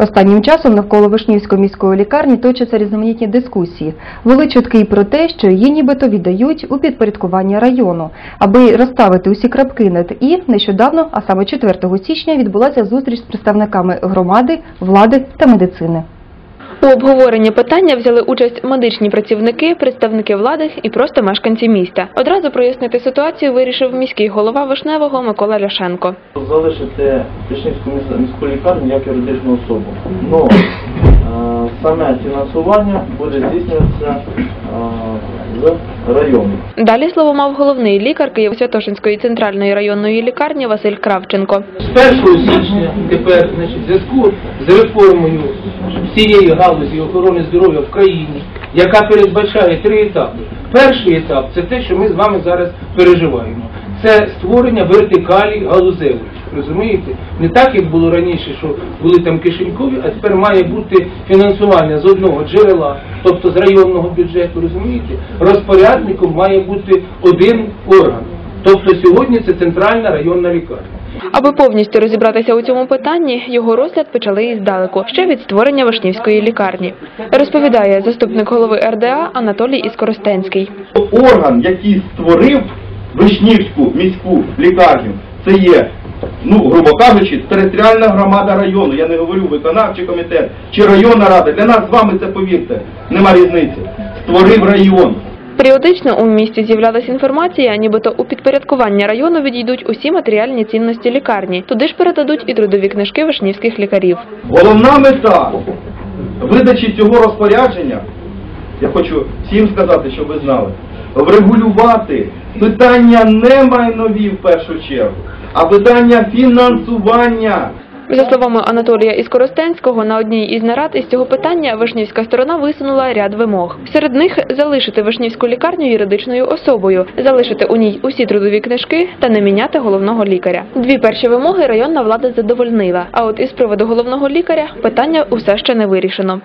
Останнім часом навколо Вишнівської міської лікарні точаться різноманітні дискусії. Були чутки про те, що її нібито віддають у підпорядкування району, аби розставити усі крапки над і нещодавно, а саме 4 січня, відбулася зустріч з представниками громади, влади та медицини. У обговоренні питання взяли участь медичні працівники, представники влади і просто мешканці міста. Одразу прояснити ситуацію вирішив міський голова Вишневого Микола Ляшенко. залишити Пішнівську міс- міську лікарню як юридичну особу. Но е, саме фінансування буде здійснюватися району. Далі слово мав головний лікар Києво-Святошинської центральної районної лікарні Василь Кравченко. З 1 січня тепер значить, в зв'язку з реформою всієї галузі охорони здоров'я в країні, яка передбачає три етапи. Перший етап це те, що ми з вами зараз переживаємо. Це створення вертикалі галузевої. Розумієте? Не так, як було раніше, що були там кишенькові, а тепер має бути фінансування з одного джерела, тобто з районного бюджету, розумієте? Розпорядником має бути один орган. Тобто сьогодні це центральна районна лікарня. Аби повністю розібратися у цьому питанні, його розгляд почали іздалеку, ще від створення Вишнівської лікарні. Розповідає заступник голови РДА Анатолій Іскоростенський. орган, який створив Вишнівську міську лікарню, це є, ну, грубо кажучи, територіальна громада району. Я не говорю виконавчий комітет чи районна рада. Для нас з вами це повірте, нема різниці. Створив район. Періодично у місті з'являлася інформація, нібито у підпорядкування району відійдуть усі матеріальні цінності лікарні. Туди ж передадуть і трудові книжки вишнівських лікарів. Головна мета видачі цього розпорядження, я хочу всім сказати, щоб ви знали, врегулювати питання не майнові в першу чергу, а питання фінансування. За словами Анатолія Іскоростенського, на одній із нарад із цього питання вишнівська сторона висунула ряд вимог. Серед них залишити вишнівську лікарню юридичною особою, залишити у ній усі трудові книжки та не міняти головного лікаря. Дві перші вимоги районна влада задовольнила. А от із приводу головного лікаря питання усе ще не вирішено.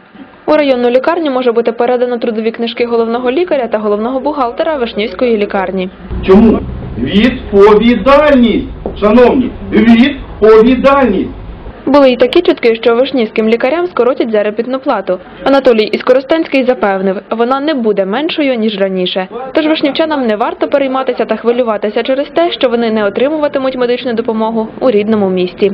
У районну лікарню може бути передано трудові книжки головного лікаря та головного бухгалтера Вишнівської лікарні. Чому? Відповідальність, шановні, відповідальність. Були й такі чутки, що вишнівським лікарям скоротять заробітну плату. Анатолій Іскоростенський запевнив, вона не буде меншою ніж раніше. Тож вишнівчанам не варто перейматися та хвилюватися через те, що вони не отримуватимуть медичну допомогу у рідному місті.